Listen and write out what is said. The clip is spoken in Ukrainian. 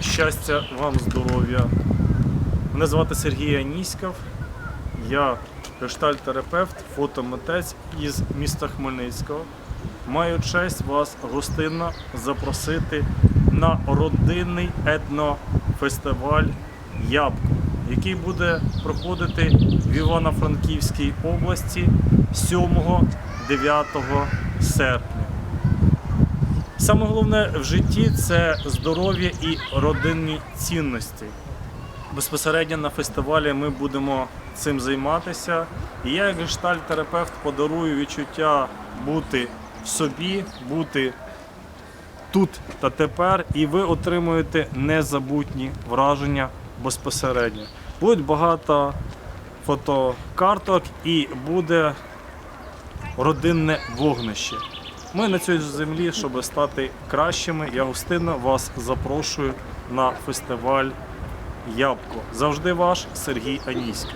Щастя, вам здоров'я. Мене звати Сергій Аніськов. Я гештальт-терапевт, фотомитець із міста Хмельницького. Маю честь вас гостинно запросити на родинний етнофестиваль Ябко, який буде проходити в Івано-Франківській області 7-9 серпня. Саме головне в житті це здоров'я і родинні цінності. Безпосередньо на фестивалі ми будемо цим займатися. І я, як гештальт-терапевт, подарую відчуття бути в собі, бути тут та тепер, і ви отримуєте незабутні враження безпосередньо. Буде багато фотокарток і буде родинне вогнище. Ми на цій землі, щоб стати кращими, я гостинно вас запрошую на фестиваль Ябко. Завжди ваш Сергій Аніський.